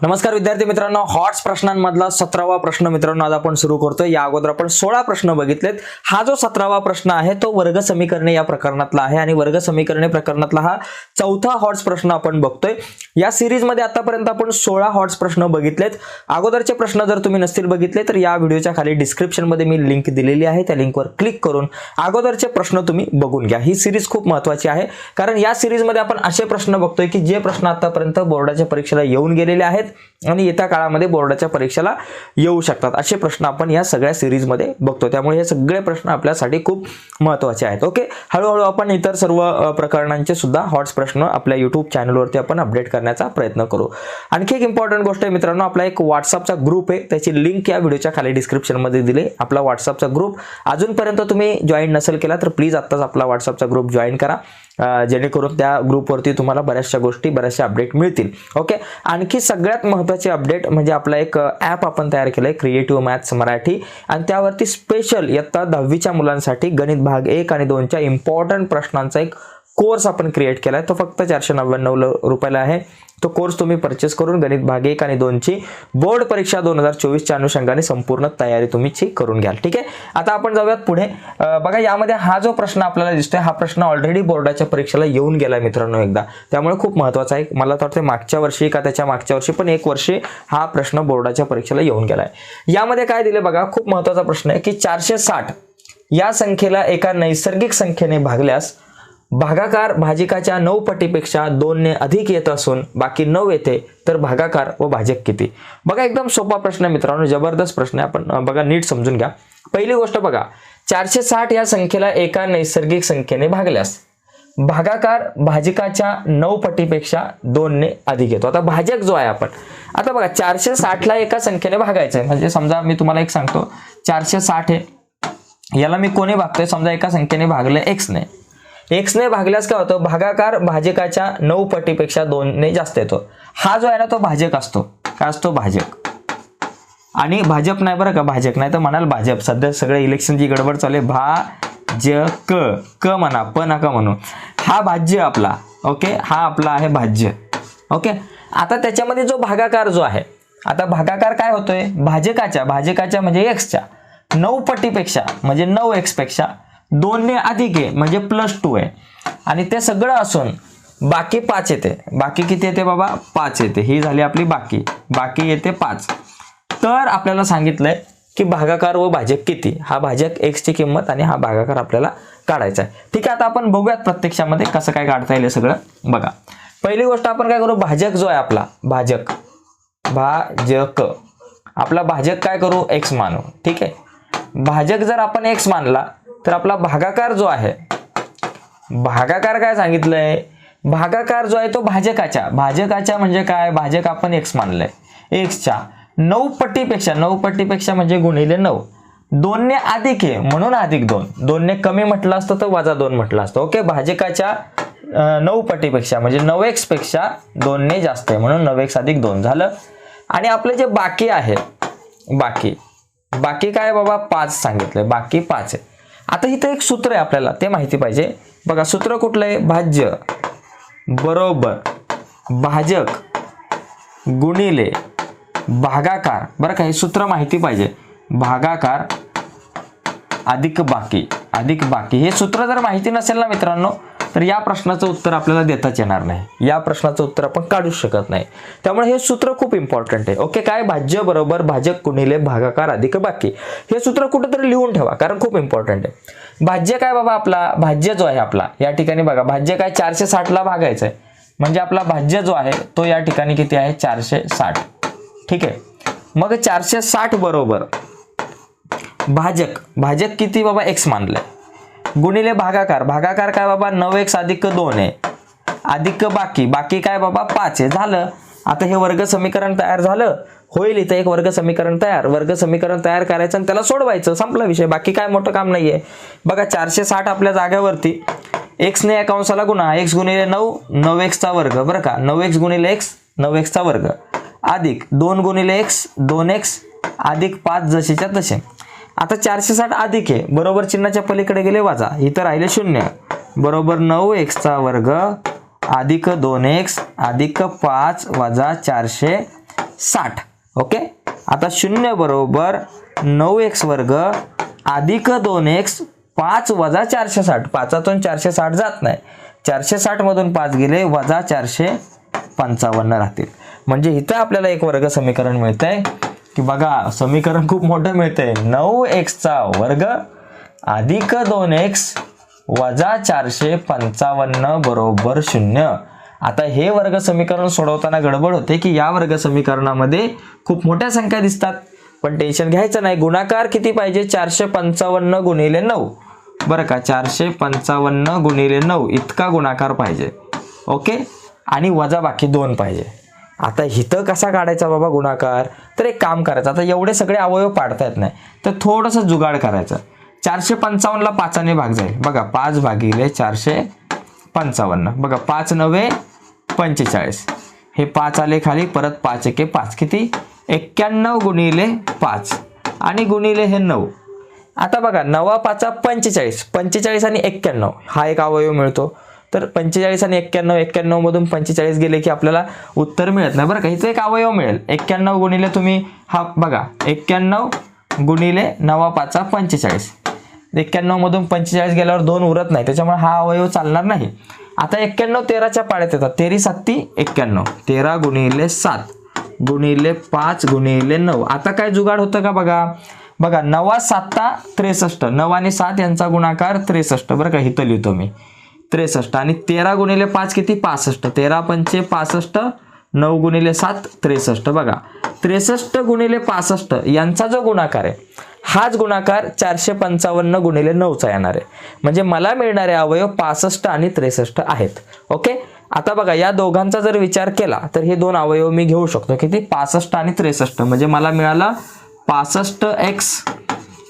नमस्कार विद्यार्थी मित्रांनो हॉट्स प्रश्नांमधला सतरावा प्रश्न मित्रांनो आज आपण सुरू करतोय. या अगोदर आपण सोळा प्रश्न बघितलेत. हा जो सतरावा प्रश्न आहे तो वर्ग समीकरणे या प्रकरणातला आहे आणि वर्ग समीकरणे प्रकरणातला हा चौथा हॉट्स प्रश्न आपण बघतोय. या सिरीजमध्ये आतापर्यंत आपण सोळा हॉट्स प्रश्न बघितलेत. अगोदरचे प्रश्न जर तुम्ही नसतील बघितले तर या व्हिडिओच्या खाली डिस्क्रिप्शनमध्ये मी लिंक दिलेली आहे. त्या लिंकवर क्लिक करून अगोदरचे प्रश्न तुम्ही बघून घ्या. ही सिरीज खूप महत्वाची आहे कारण या सिरीजमध्ये आपण असे प्रश्न बघतोय की जे प्रश्न आतापर्यंत बोर्डाच्या परीक्षेला येऊन गेलेले आहेत आणि येत्या काळामध्ये बोर्डाच्या परीक्षेला येऊ शकतात. असे प्रश्न आपण या सगळ्या सिरीजमध्ये बघतो. त्यामुळे हे सगळे प्रश्न आपल्यासाठी खूप महत्त्वाचे आहेत. ओके? हळूहळू आपण इतर सर्व प्रकरणांचे सुद्धा हॉट्स प्रश्न आपल्या यूट्यूब चॅनलवरती आपण अपडेट करण्याचा प्रयत्न करू. आणखी एक इम्पॉर्टंट गोष्ट आहे मित्रांनो आपला एक व्हॉट्सअपचा ग्रुप आहे. त्याची लिंक या व्हिडिओच्या खाली डिस्क्रिप्शनमध्ये दिली आपला व्हॉट्सअपचा ग्रुप अजूनपर्यंत तुम्ही जॉईन नसेल केला तर प्लीज आत्ताच आपला व्हॉट्सअपचा ग्रुप जॉईन करा. जेणेकरून त्या ग्रुपवरती तुम्हाला बऱ्याचशा गोष्टी बऱ्याचशा अपडेट मिळतील. ओके आणखी सगळ्यात महत्त्वाची अपडेट म्हणजे आपला एक ॲप आपण तयार केलं आहे क्रिएटिव्ह मॅथ्स मराठी. आणि त्यावरती स्पेशल इयत्ता दहावीच्या मुलांसाठी गणित भाग एक आणि दोनच्या इम्पॉर्टंट प्रश्नांचा एक कोर्स आपण क्रिएट केला आहे तो फक्त चारशे नव्याण्णव रुपयाला आहे. तो कोर्स तुम्ही परचेस करून गणित भाग एक आणि दोनची बोर्ड परीक्षा दोन हजार चोवीसच्या अनुषंगाने संपूर्ण तयारी तुम्ही करून घ्याल. ठीक आहे? आता आपण जाऊयात पुढे. बघा यामध्ये हा जो प्रश्न आपल्याला दिसतोय हा प्रश्न ऑलरेडी बोर्डाच्या परीक्षेला येऊन गेला मित्रांनो एकदा. त्यामुळे खूप महत्त्वाचा आहे. मला तर वाटतं मागच्या वर्षी का त्याच्या मागच्या वर्षी पण एक वर्षी हा प्रश्न बोर्डाच्या परीक्षेला येऊन गेलाय. यामध्ये काय दिले बघा खूप महत्त्वाचा प्रश्न आहे की चारशे साठ या संख्येला एका नैसर्गिक संख्येने भागल्यास भागाकार भाजिकाच्या नऊ पटीपेक्षा दोनने अधिक येत असून बाकी नऊ येते तर भागाकार व भाजक किती? बघा एकदम सोपा प्रश्न मित्रांनो जबरदस्त प्रश्न आहे. आपण बघा नीट समजून घ्या. पहिली गोष्ट बघा चारशे साठ या संख्येला एका नैसर्गिक संख्येने भागल्यास भागाकार भाजिकाच्या नऊ पटीपेक्षा दोनने अधिक येतो. आता भाजक जो आहे आपण आता बघा चारशे साठला एका संख्येने भागायचं आहे. म्हणजे समजा मी तुम्हाला एक सांगतो चारशे साठ आहे. याला मी कोणी भागतोय? समजा एका संख्येने भागलं एक्सने एक्सने भागल्यास काय होतं? भागाकार भाजकाच्या नऊ पटीपेक्षा दोनने जास्त येतो. हा जो आहे ना तो भाजक असतो. काय असतो? भाजक. आणि भाजप नाही बरं का? भाजक नाही तर म्हणाल भाजप. सध्या सगळं इलेक्शनची गडबड चालू आहे भा ज क क म्हणा प नका म्हणू. हा भाज्य आपला ओके हा आपला आहे भाज्य ओके आता त्याच्यामध्ये जो भागाकार जो आहे आता भागाकार काय होतोय? भाजकाच्या भाजकाच्या म्हणजे एक्सच्या नऊ पटीपेक्षा म्हणजे नऊ एक्सपेक्षा दोनने अधिक आहे म्हणजे प्लस टू आहे. आणि ते सगळं असून बाकी पाच येते. बाकी किती येते बाबा? पाच येते. ही झाली आपली बाकी. बाकी येते पाच. तर आपल्याला सांगितलंय की भागाकार व भाजक किती? हा भाजक एक्सची किंमत आणि हा भागाकार आपल्याला काढायचा आहे. ठीक आहे आता आपण बघूयात प्रत्यक्षामध्ये कसं काय काढता येईल हे सगळं. बघा. पहिली गोष्ट आपण काय करू? भाजक जो आहे आपला भाजक. भाजक. आपला भाजक काय करू? एक्स मानू. ठीक आहे? भाजक जर आपण एक्स मानला तर आपला भागाकार जो आहे भागाकार काय सांगितलंय? भागाकार जो आहे तो भाजकाच्या. भाजकाच्या म्हणजे काय? भाजक आपण एक्स मानलंय. एक्सच्या नऊ पट्टीपेक्षा नऊ पट्टीपेक्षा म्हणजे गुणिले नऊ. दोनने अधिक आहे म्हणून अधिक दोन. दोनने कमी म्हटलं असतं तर वजा दोन म्हटलं असतं. ओके? भाजकाच्या नऊ पटीपेक्षा म्हणजे नऊ एक्सपेक्षा दोनने जास्त आहे म्हणून नऊ एक्स अधिक दोन झालं. आणि आपलं जे बाकी आहे बाकी. बाकी काय बाबा? पाच सांगितलं बाकी पाच आहे. आता इथं एक सूत्र आहे आपल्याला ते माहिती पाहिजे. बघा सूत्र कुठलं आहे भाज्य. बरोबर. भाजक गुणिले भागाकार. बरं का हे सूत्र माहिती पाहिजे. भागाकार अधिक बाकी अधिक बाकी. हे सूत्र जर माहिती नसेल ना मित्रांनो तर या प्रश्नाचं उत्तर आपल्याला देताच येणार नाही. या प्रश्नाचं उत्तर आपण काढूच शकत नाही. त्यामुळे हे सूत्र खूप इम्पॉर्टंट आहे. ओके काय? भाज्य बरोबर भाजक गुणिले भागाकार अधिक बाकी. हे सूत्र कुठेतरी लिहून ठेवा कारण खूप इम्पॉर्टंट आहे. भाज्य काय बाबा आपला? भाज्य जो आहे आपला या ठिकाणी बघा. भाज्य काय? चारशे साठला भागायचं आहे म्हणजे आपला भाज्य जो आहे तो या ठिकाणी किती आहे? चारशे साठ. ठीक आहे? मग चारशे साठ बरोबर भाजक भाजक किती बाबा? एक्स मानलंय. गुणिले भागाकार. भागाकार काय बाबा? नऊ एक्स अधिक दोन आहे अधिक बाकी. बाकी काय बाबा? पाच आहे झालं. आता हे वर्ग समीकरण तयार झालं. होईल इथं एक वर्ग समीकरण तयार. वर्ग समीकरण तयार करायचं आणि त्याला सोडवायचं. संपला विषय. बाकी काय मोठं काम नाहीये. बघा चारशे साठ आपल्या जागेवरती. एक्सने या कंसाला गुणा. एक्स गुणिले नऊ नऊ एक्सचा वर्ग. बरं का? नऊ एक्स गुणिले एक्स नऊ एक्सचा वर्ग. अधिक दोन गुणिले एक्स दोन एक्स अधिक पाच जसेच्या तसे. आता चारशे साठ अधिक आहे. बरोबर चिन्हाच्या पलीकडे गेले वाजा इथं राहिले शून्य. बरोबर नऊ एक्सचा वर्ग अधिक दोन एक्स अधिक पाच वजा चारशे साठ ओके? आता शून्य बरोबर नऊ एक्स वर्ग अधिक दोन एक्स पाच वजा चारशे साठ पाचातून चारशे साठ जात नाही. चारशे साठमधून पाच गेले वजा चारशे पंचावन्न राहतील. म्हणजे इथं आपल्याला एक वर्ग समीकरण मिळतंय. की बघा समीकरण खूप मोठं मिळतंय. नऊ एक्सचा वर्ग अधिक दोन एक्स वजा चारशे पंचावन्न बरोबर शून्य. आता हे वर्ग समीकरण सोडवताना गडबड होते की या वर्ग समीकरणामध्ये खूप मोठ्या संख्या दिसतात. पण टेन्शन घ्यायचं नाही. गुणाकार किती पाहिजे? चारशे पंचावन्न गुणिले नऊ. बरं का? चारशे पंचावन्न गुणिले नऊ. इतका गुणाकार पाहिजे. ओके? आणि वजा बाकी दोन पाहिजे. आता इथं कसा काढायचा बाबा गुणाकार? तर एक काम करायचं आता एवढे सगळे अवयव पाडता येत नाही. तर थोडंसं जुगाड करायचं. चारशे पंचावन्नला पाचाने भाग जाईल. बघा पाच भागिले चारशे पंचावन्न. बघा पाच नव्हे पंचेचाळीस. हे पाच आले खाली परत पाच एके पाच. किती? एक्क्याण्णव गुणिले पाच. आणि गुणिले हे नऊ. आता बघा नवा पाचा पंचेचाळीस. पंचेचाळीस आणि एक्क्याण्णव. हा एक अवयव मिळतो. तर पंचेचाळीस आणि एक्क्याण्णव एक्क्याण्णव मधून पंचेचाळीस गेले की आपल्याला उत्तर मिळत नाही. बरं का इथं एक अवयव मिळेल. एक्क्याण्णव गुणिले तुम्ही हा बघा एक्क्याण्णव गुणिले नवा पाचा पंचेचाळीस. एक्क्याण्णव मधून पंचेचाळीस गेल्यावर दोन उरत नाही त्याच्यामुळे हा अवयव चालणार नाही. आता एक्क्याण्णव तेराच्या पाड्यात येतात. तेरी साती एक्क्याण्णव. तेरा गुणिले सात गुणिले पाच गुणिले नऊ. आता काय जुगाड होतं का बघा? बघा नवा साता त्रेसष्ट नऊ आणि सात यांचा गुणाकार त्रेसष्ट. बरं का इथं लिहितो मी. त्रेसष्ट आणि तेरा गुणिले पाच किती? पासष्ट. तेरा पंचे पासष्ट नऊ गुणिले सात त्रेसष्ट. बघा त्रेसष्ट गुणिले पासष्ट यांचा जो गुणाकार आहे हाच गुणाकार चारशे पंचावन्न गुणिले नऊचा येणार आहे. म्हणजे मला मिळणारे अवयव पासष्ट आणि त्रेसष्ट आहेत. ओके? आता बघा या दोघांचा जर विचार केला तर हे दोन अवयव मी घेऊ शकतो. किती? पासष्ट आणि त्रेसष्ट. म्हणजे मला मिळाला पासष्ट एक्स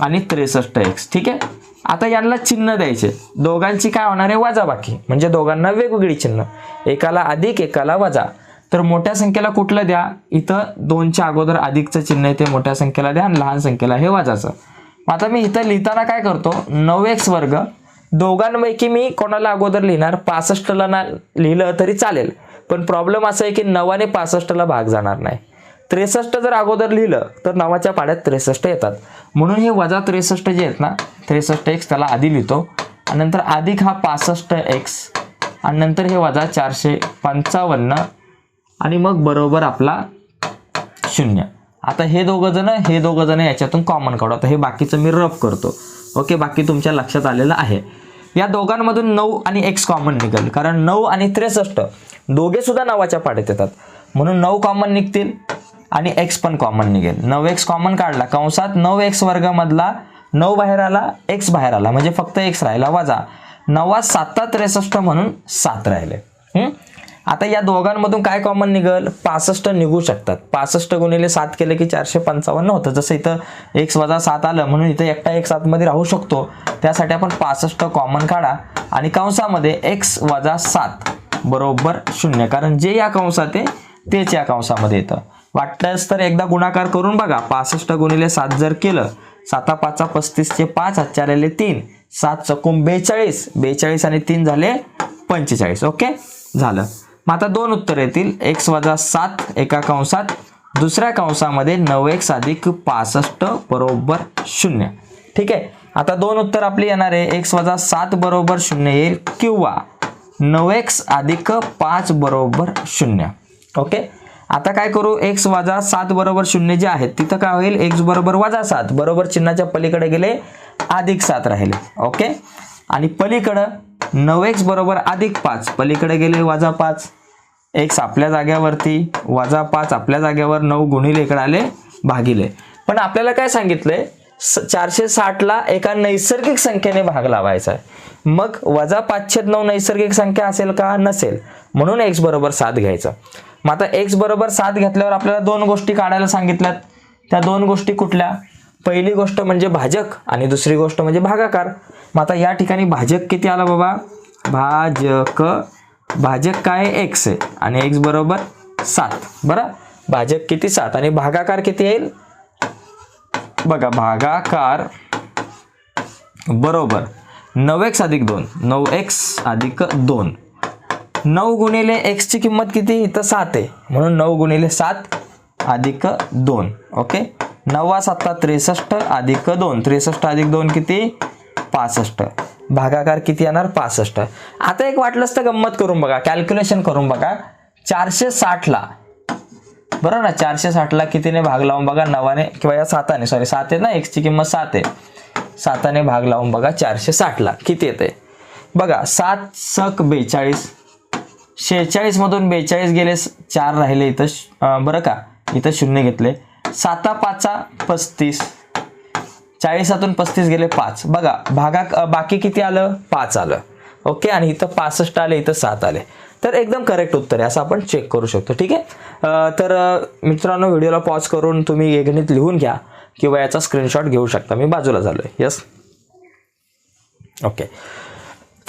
आणि त्रेसष्ट एक्स ठीक आहे? आता यांना चिन्ह द्यायचे. दोघांची काय होणार आहे? वजाबाकी म्हणजे दोघांना वेगवेगळी चिन्ह. एकाला अधिक एकाला वजा. तर मोठ्या संख्येला कुठलं द्या? इथं दोनच्या अगोदर अधिकचं चिन्ह आहे ते मोठ्या संख्येला द्या आणि लहान संख्येला हे वजाचं. आता मी इथं लिहिताना काय करतो? नऊ एक्स वर्ग. दोघांपैकी मी कोणाला अगोदर लिहिणार? पासष्टला ना लिहिलं तरी चालेल. पण प्रॉब्लेम असा आहे की नवाने पासष्टला भाग जाणार नाही. त्रेसष्ट जर अगोदर लिहिलं तर नवाच्या पाड्यात त्रेसष्ट येतात. म्हणून हे वजा त्रेसष्ट जे आहेत ना त्रेसष्ट एक्स त्याला आधी लिहितो. आणि नंतर अधिक हा पासष्ट एक्स आणि नंतर हे वजा चारशे पंचावन्न आणि मग बरोबर आपला शून्य. आता हे दोघं जण हे दोघं जण याच्यातून कॉमन काढू. आता हे बाकीचं मी रफ करतो. ओके बाकी तुमच्या लक्षात आलेलं आहे. या दोघांमधून नऊ आणि एक्स कॉमन निघेल. कारण नऊ आणि त्रेसष्ट दोघे सुद्धा नवाच्या पाड्यात येतात. म्हणून नऊ कॉमन निघतील. आणि एक्स पण कॉमन निघेल. नऊ एक्स कॉमन काढला कंसात नऊ एक्स वर्गामधला नऊ बाहेर आला एक्स बाहेर आला. म्हणजे फक्त एक्स राहिला. वजा नवा साता त्रेसष्ट म्हणून सात राहिले. आता या दोघांमधून काय कॉमन निघल? पासष्ट निघू शकतात. पासष्ट गुणिले सात केले की चारशे पंचावन्न होतं. जसं इथं एक्स वजा सात आलं म्हणून इथं एकटा एक सातमध्ये राहू शकतो. त्यासाठी आपण पासष्ट कॉमन काढा आणि कंसामध्ये एक्स वजा सात बरोबर शून्य. कारण जे या कंसात आहे तेच या कंसामध्ये येतं. वाटल्यास तर एकदा गुणाकार करून बघा. पासष्ट गुणिले सात जर केलं साता पाचा पस्तीसचे पाच चार तीन. सात चकून बेचाळीस. बेचाळीस आणि तीन झाले पंचेचाळीस. ओके? झालं. मग आता दोन उत्तर येतील. एक्स वजा सात एका कंसात. दुसऱ्या कंसामध्ये नऊ एक्स अधिक पासष्ट बरोबर शून्य. ठीक आहे? आता दोन उत्तर आपली येणार आहे. एक्स वजा सात बरोबर शून्य येईल. किंवा नऊ एक्स अधिक पाच बरोबर शून्य. ओके? आता काय करू? एक्स वजा सात बरोबर शून्य जे आहेत तिथं काय होईल? एक्स बरोबर वजा सात. बरोबर चिन्हाच्या पलीकडे गेले अधिक सात राहिले. ओके आणि पलीकडं नऊ एक्स बरोबर अधिक पाच. पलीकडे गेले वजा पाच. एक्स आपल्या जाग्यावरती वजा पाच आपल्या जाग्यावर नऊ गुणिले इकडे आले भागिले. पण आपल्याला काय सांगितलंय? स- चारशे साठला एका नैसर्गिक संख्येने भाग लावायचा आहे. मग वजा पाचशे नऊ नैसर्गिक संख्या असेल का? नसेल. म्हणून एक्स बरोबर सात घ्यायचं. मग आता एक्स बरोबर सात घेतल्यावर आपल्याला दोन गोष्टी काढायला सांगितल्यात. त्या दोन गोष्टी कुठल्या? पहिली गोष्ट म्हणजे भाजक आणि दुसरी गोष्ट म्हणजे भागाकार. मग आता या ठिकाणी भाजक किती आला बाबा? भाजक. भाजक काय? एक्स आहे. आणि एक्स बरोबर सात. बरं? भाजक किती सात? आणि भागाकार किती येईल? बघा भागाकार बरोबर नऊ एक्स अधिक दोन. नऊ एक्स अधिक दोन. नऊ गुणिले एक्सची किंमत किती? इथं सात आहे. म्हणून नऊ गुणिले सात अधिक दोन. ओके? नव्वा सत्ता त्रेसष्ट अधिक दोन. त्रेसष्ट अधिक दोन किती? पासष्ट. भागाकार किती येणार? पासष्ट. आता एक वाटलंच तर गंमत करून बघा. कॅल्क्युलेशन करून बघा. चारशे साठला. बरोबर ना? चारशे साठला कितीने भाग लावून बघा? नवाने किंवा या साताने. सॉरी सात आहे ना? एक्सची किंमत सात आहे. साताने भाग लावून बघा चारशे साठला. किती येते बघा सात सक बेचाळीस. शेहेचाळीसमधून बेचाळीस गेले चार राहिले इथं श- बरं का? इथं शून्य घेतले. साता पाचा पस्तीस. चाळीसातून पस्तीस गेले पाच. बघा भागा बाकी किती आलं? पाच आलं. ओके? आणि इथं पासष्ट आले इथं सात आले. तर एकदम करेक्ट उत्तर आहे असं आपण चेक करू शकतो ठीक आहे? तर मित्रांनो व्हिडिओला पॉज करून तुम्ही एकणीत लिहून घ्या किंवा याचा स्क्रीनशॉट घेऊ शकता. मी बाजूला झालोय. Yes okay.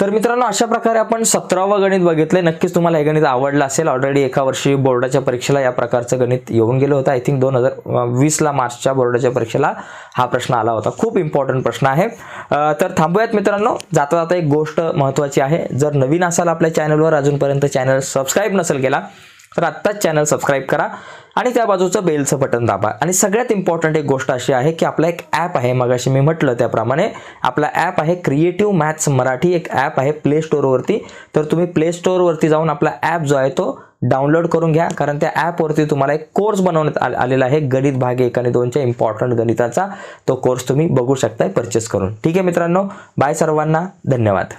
तर मित्रांनो अशा प्रकारे आपण सतरावं गणित बघितलंय. नक्कीच तुम्हाला हे गणित आवडलं असेल. ऑलरेडी एका वर्षी बोर्डाच्या परीक्षेला या प्रकारचं गणित येऊन गेलं होतं. आय थिंक दोन हजार वीसला मार्चच्या बोर्डाच्या परीक्षेला हा प्रश्न आला होता. खूप इम्पॉर्टंट प्रश्न आहे. तर थांबूयात मित्रांनो. जाता जाता एक गोष्ट महत्त्वाची आहे. जर नवीन असाल आपल्या चॅनलवर अजूनपर्यंत चॅनल सबस्क्राईब नसेल केला तर आत्ताच चॅनल सबस्क्राईब करा आणि त्या बाजूचं बेलचं बटन दाबा. आणि सगळ्यात इम्पॉर्टंट एक गोष्ट अशी आहे की आपला एक ॲप आहे. मगाशी मी म्हटलं त्याप्रमाणे आपला ॲप आहे क्रिएटिव्ह मॅथ्स मराठी. एक ॲप आहे प्ले स्टोअरवरती तर तुम्ही प्ले स्टोअरवरती जाऊन आपला ॲप जो आहे तो डाउनलोड करून घ्या. कारण त्या ॲपवरती तुम्हाला एक कोर्स बनवण्यात आ आलेला आहे. गणित भाग एक आणि दोनच्या इम्पॉर्टंट गणिताचा तो कोर्स तुम्ही बघू शकताय परचेस करून. ठीक आहे मित्रांनो. बाय सर्वांना. धन्यवाद.